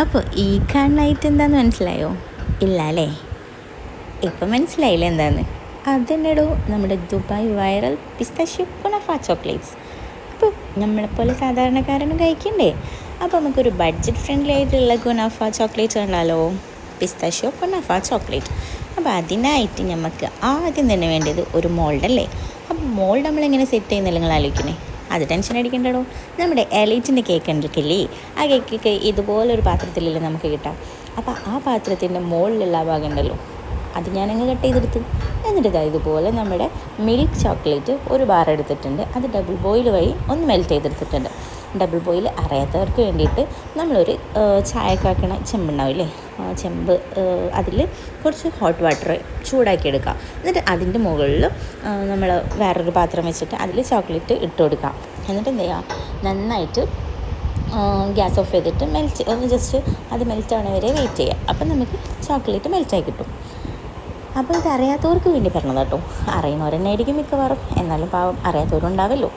അപ്പോൾ ഈ കാണുന്ന എന്താന്ന് മനസ്സിലായോ? ഇല്ല അല്ലേ ഇപ്പം മനസ്സിലായില്ല എന്താന്ന്? അതെന്നെടോ നമ്മുടെ Dubai viral pistachio kunafa chocolates. അപ്പോൾ നമ്മളെപ്പോലെ സാധാരണക്കാരനും കഴിക്കണ്ടേ? അപ്പോൾ നമുക്കൊരു ബഡ്ജറ്റ് ഫ്രണ്ട്ലി ആയിട്ടുള്ള കുണഫ ചോക്ലേറ്റ്സ് ഉണ്ടല്ലോ പിസ്താഷ്യോ കുണഫ ചോക്ലേറ്റ്. അപ്പോൾ അതിനായിട്ട് നമുക്ക് ആദ്യം തന്നെ വേണ്ടത് ഒരു മോൾഡല്ലേ അപ്പോൾ മോൾഡ് നമ്മളെങ്ങനെ സെറ്റ് ചെയ്യുന്നില്ല നിങ്ങൾ ആലോചിക്കണേ അത് ടെൻഷൻ അടിക്കേണ്ടടോ? നമ്മുടെ എലൈറ്റിന്റെ കേക്ക് ഉണ്ടിരിക്കില്ലേ ആ കേക്കൊക്കെ ഇതുപോലൊരു പാത്രത്തിലല്ലേ നമുക്ക് കിട്ടാം. അപ്പോൾ ആ പാത്രത്തിന്റെ മുകളിലുള്ള ഭാഗം ഉണ്ടല്ലോ. അത് ഞാനങ്ങ് കട്ട് ചെയ്തെടുത്തു. എന്നിട്ട് ഇതാ ഇതുപോലെ നമ്മുടെ മിൽക്ക് ചോക്ലേറ്റ് ഒരു ബാർ എടുത്തിട്ടുണ്ട്. അത് ഡബിൾ ബോയിൽ വഴി ഒന്ന് മെൽറ്റ് ചെയ്തെടുത്തിട്ടുണ്ട്. ഡബിൾ ബോയിൽ അറിയാത്തവർക്ക് വേണ്ടിയിട്ട് നമ്മളൊരു ചായക്കാക്കണ ചെമ്പുണ്ടാവില്ലേ? ചെമ്പ് അതിൽ കുറച്ച് ഹോട്ട് വാട്ടർ ചൂടാക്കി എടുക്കുക എന്നിട്ട് അതിന്റെ മുകളിൽ നമ്മൾ വേറൊരു പാത്രം വെച്ചിട്ട് അതിൽ ചോക്ലേറ്റ് ഇട്ട് കൊടുക്കാം. എന്നിട്ട് എന്ത് ചെയ്യുക നന്നായിട്ട് ഗ്യാസ് ഓഫ് ചെയ്തിട്ട് മെൽറ്റ് ഒന്ന് ജസ്റ്റ് അത് മെൽറ്റ് ആവണ വരെ വെയിറ്റ് ചെയ്യുക അപ്പം നമുക്ക് ചോക്ലേറ്റ് മെൽറ്റായി കിട്ടും. അപ്പോൾ ഇത് അറിയാത്തവർക്ക് വേണ്ടി പറഞ്ഞത് കേട്ടോ. അറിയുന്നവരെന്നെ ആയിരിക്കും മിക്കവാറും. എന്നാലും പാവം അറിയാത്തവരുണ്ടാവല്ലോ.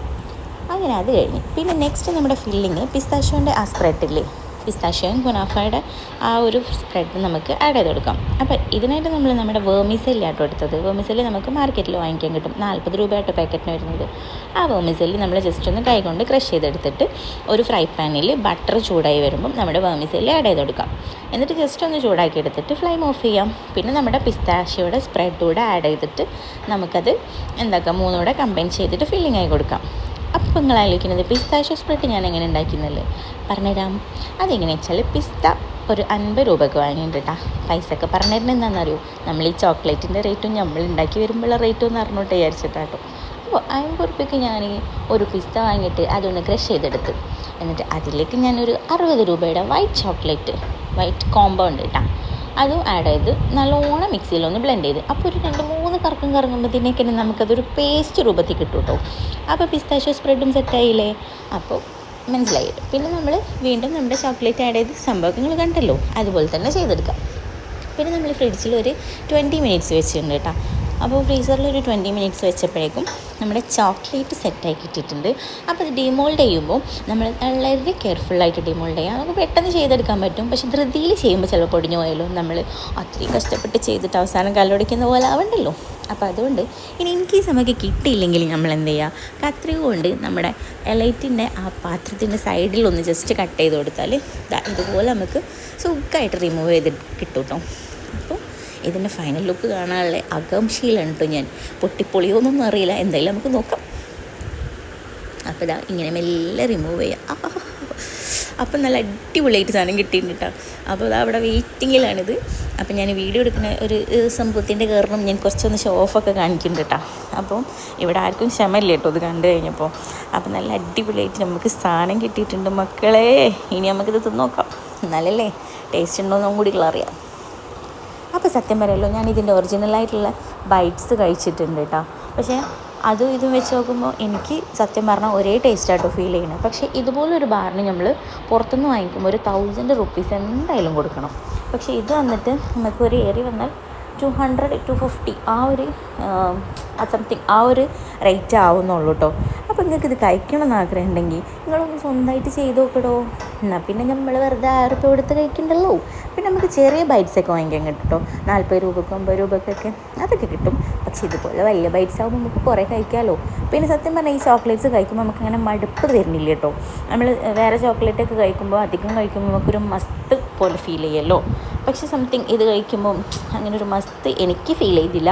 അങ്ങനെ അത് കഴിഞ്ഞ്. പിന്നെ നെക്സ്റ്റ് നമ്മുടെ ഫില്ലിങ് പിസ്താഷ്യോന്റെ ആ സ്പ്രെഡില്ലേ പിസ്താഷ്യോയും ഗുണാഫയുടെ ആ ഒരു സ്പ്രെഡ് നമുക്ക് ആഡ് ചെയ്ത് കൊടുക്കാം. അപ്പോൾ ഇതിനായിട്ട് നമ്മൾ നമ്മുടെ വേമിസെല്ലി ആട്ടോ എടുത്തത്. വേമിസെല്ലി നമുക്ക് മാർക്കറ്റിൽ വാങ്ങിക്കാൻ കിട്ടും. നാൽപ്പത് രൂപയായിട്ട് പാക്കറ്റിന് വരുന്നത്. ആ വേമിസെല്ലി നമ്മൾ ജസ്റ്റ് ഒന്ന് കൈ കൊണ്ട് ക്രഷ് ചെയ്തെടുത്തിട്ട് ഒരു ഫ്രൈ പാനിൽ ബട്ടർ ചൂടായി വരുമ്പം നമ്മുടെ വേമിസെല്ലി ആഡ് ചെയ്ത് കൊടുക്കാം. എന്നിട്ട് ജസ്റ്റ് ഒന്ന് ചൂടാക്കി എടുത്തിട്ട് ഫ്ലെയിം ഓഫ് ചെയ്യാം. പിന്നെ നമ്മുടെ പിസ്താഷ്യയുടെ സ്പ്രെഡ് കൂടെ ആഡ് ചെയ്തിട്ട് നമുക്കത് എന്താക്കാം? മൂന്നുകൂടെ കമ്പൈൻ ചെയ്തിട്ട് ഫില്ലിംഗ് ആയി കൊടുക്കാം. അപ്പോൾ നിങ്ങൾ ആലോചിക്കുന്നത് പിസ്താഷ്യോ സ്പ്രെഡ് ഞാൻ എങ്ങനെ ഉണ്ടാക്കുന്നല്ലേ പറഞ്ഞുതരാം. അതെങ്ങനെ വെച്ചാൽ പിസ്ത ഒരു അൻപത് രൂപയ്ക്ക് കേട്ടോ പൈസ ഒക്കെ പറഞ്ഞിരുന്നത് എന്താണെന്നറിയോ? നമ്മൾ ഈ ചോക്ലേറ്റിന്റെ റേറ്റും നമ്മൾ ഉണ്ടാക്കി വരുമ്പോഴുള്ള റേറ്റും എന്ന് അറിഞ്ഞോട്ട് വിചാരിച്ചിട്ടാട്ടോ അപ്പോൾ അമ്പത് രൂപയ്ക്ക് ഞാൻ ഒരു പിസ്ത വാങ്ങിയിട്ട് അതൊന്ന് ക്രഷ് ചെയ്തെടുത്ത്. എന്നിട്ട് അതിലേക്ക് ഞാനൊരു അറുപത് രൂപയുടെ വൈറ്റ് ചോക്ലേറ്റ് വൈറ്റ് കോമ്പൗണ്ട് കേട്ടോ അതും ആഡ് ചെയ്ത് നല്ലോണം മിക്സിയിലൊന്ന് ബ്ലെൻഡ് ചെയ്ത്. അപ്പോൾ ഒരു രണ്ട് മൂന്ന് കറക്കം തന്നെ നമുക്കതൊരു പേസ്റ്റ് രൂപത്തിൽ കിട്ടും കേട്ടോ അപ്പോൾ പിസ്താഷ്യോ സ്പ്രെഡും സെറ്റായില്ലേ അപ്പോൾ മനസ്സിലായി. പിന്നെ നമ്മൾ വീണ്ടും നമ്മുടെ ചോക്ലേറ്റ് ആഡ് ചെയ്ത് സംഭവങ്ങൾ കണ്ടല്ലോ. അതുപോലെ തന്നെ ചെയ്തെടുക്കാം. പിന്നെ നമ്മൾ ഫ്രിഡ്ജിൽ ഒരു ട്വന്റി മിനിറ്റ്സ് വെച്ചിട്ടുണ്ട് കേട്ടോ. അപ്പോൾ ഫ്രീസറിൽ ഒരു ട്വന്റി മിനിറ്റ്സ് വെച്ചപ്പോഴേക്കും നമ്മുടെ ചോക്ലേറ്റ് സെറ്റായി കിട്ടിയിട്ടുണ്ട്. അപ്പോൾ ഇത് ഡിമോൾഡ് ചെയ്യുമ്പോൾ നമ്മൾ വളരെ കെയർഫുള്ളായിട്ട് ഡിമോൾഡ് ചെയ്യാം. നമുക്ക് പെട്ടെന്ന് ചെയ്തെടുക്കാൻ പറ്റും. പക്ഷേ ധൃതിയിൽ ചെയ്യുമ്പോൾ ചിലപ്പോൾ പൊടിഞ്ഞു പോയാലോ. നമ്മൾ അത്രയും കഷ്ടപ്പെട്ട് ചെയ്തിട്ട് അവസാനം കല്ലൊടിക്കുന്ന പോലെ ആവണ്ടല്ലോ. അപ്പോൾ അതുകൊണ്ട് ഇനി ഇൻ കേസ് നമുക്ക് കിട്ടിയില്ലെങ്കിൽ നമ്മൾ എന്ത് ചെയ്യുക? കത്രിക കൊണ്ട് നമ്മുടെ എലൈറ്റിന്റെ ആ പാത്രത്തിന്റെ സൈഡിൽ ഒന്ന് ജസ്റ്റ് കട്ട് ചെയ്ത് കൊടുത്താൽ ഇതുപോലെ നമുക്ക് സുഖമായിട്ട് റിമൂവ് ചെയ്ത് കിട്ടും കേട്ടോ. ഇതിന്റെ ഫൈനൽ ലുക്ക് കാണാനുള്ള ആകാംക്ഷയിലാണ് കേട്ടോ ഞാൻ. പൊട്ടിപ്പൊളിയോന്നൊന്നും അറിയില്ല. എന്തായാലും നമുക്ക് നോക്കാം. അപ്പോൾ ഇതാ ഇങ്ങനെ മെല്ലെ റിമൂവ് ചെയ്യാം. അപ്പം നല്ല അടിപൊളിയായിട്ട് സാധനം കിട്ടിയിട്ടുണ്ട് കേട്ടോ അപ്പോൾ ഇതാ അവിടെ വെയിറ്റിങ്ങിലാണിത് അപ്പം ഞാൻ വീഡിയോ എടുക്കുന്ന ഒരു സംഭവത്തിന്റെ കാരണം ഞാൻ കുറച്ചൊന്ന് ഷോ ഓഫൊക്കെ കാണിക്കുന്നുണ്ട് കേട്ടോ അപ്പം ഇവിടെ ആർക്കും ക്ഷമയില്ല കേട്ടോ ഇത് കണ്ടു കഴിഞ്ഞപ്പോൾ. അപ്പം നല്ല അടിപൊളിയായിട്ട് നമുക്ക് സാധനം കിട്ടിയിട്ടുണ്ട് മക്കളെ. ഇനി നമുക്കിത് തിന്നോക്കാം നല്ലല്ലേ ടേസ്റ്റ് ഉണ്ടോ ഉണ്ടോയെന്നും കൂടി അറിയാം അപ്പോൾ സത്യം പറയുള്ളൂ ഞാൻ ഇതിന്റെ ഒറിജിനലായിട്ടുള്ള ബൈറ്റ്സ് കഴിച്ചിട്ടുണ്ട് കേട്ടോ പക്ഷേ അതും ഇതും വെച്ച് നോക്കുമ്പോൾ എനിക്ക് സത്യം പറഞ്ഞാൽ ഒരേ ടേസ്റ്റായിട്ടോ ഫീൽ ചെയ്യണം പക്ഷേ ഇതുപോലൊരു ബാറിന് നമ്മൾ പുറത്തുനിന്ന് വാങ്ങിക്കുമ്പോൾ ഒരു തൗസൻഡ് റുപ്പീസ് എന്തായാലും കൊടുക്കണം. പക്ഷേ ഇത് വന്നിട്ട് നമുക്ക് ഒരു ഏറി വന്നാൽ ടു ഹൺഡ്രഡ് ടു ഫിഫ്റ്റി ആ ഒരു സംതിങ് ആ ഒരു റേറ്റ് ആവുന്നുള്ളൂ കേട്ടോ അപ്പോൾ നിങ്ങൾക്ക് ഇത് കഴിക്കണം എന്ന് ആഗ്രഹം ഉണ്ടെങ്കിൽ നിങ്ങളൊന്ന് സ്വന്തമായിട്ട് ചെയ്ത് നോക്കടോ. എന്നാൽ പിന്നെ നമ്മൾ വെറുതെ ആയിരത്തി കൊടുത്ത് കഴിക്കണ്ടല്ലോ. പിന്നെ നമുക്ക് ചെറിയ ബൈറ്റ്സ് ഒക്കെ വാങ്ങിക്കാൻ കിട്ടും കേട്ടോ. നാൽപ്പത് രൂപക്ക് അമ്പത് രൂപക്കൊക്കെ അതൊക്കെ കിട്ടും. പക്ഷേ ഇതുപോലെ വലിയ ബൈറ്റ്സ് ആകുമ്പോൾ നമുക്ക് കുറേ കഴിക്കാമല്ലോ പിന്നെ സത്യം പറഞ്ഞാൽ ഈ ചോക്ലേറ്റ്സ് കഴിക്കുമ്പോൾ നമുക്ക് അങ്ങനെ മടുപ്പ് തരുന്നില്ല കേട്ടോ. നമ്മൾ വേറെ ചോക്ലേറ്റ് ഒക്കെ കഴിക്കുമ്പോൾ അധികം കഴിക്കുമ്പോൾ നമുക്കൊരു മസ്ത് പോലെ ഫീൽ ചെയ്യല്ലോ. പക്ഷേ സംതിങ് ഇത് കഴിക്കുമ്പോൾ അങ്ങനെ ഒരു മസ്ത് എനിക്ക് ഫീൽ ചെയ്തില്ല.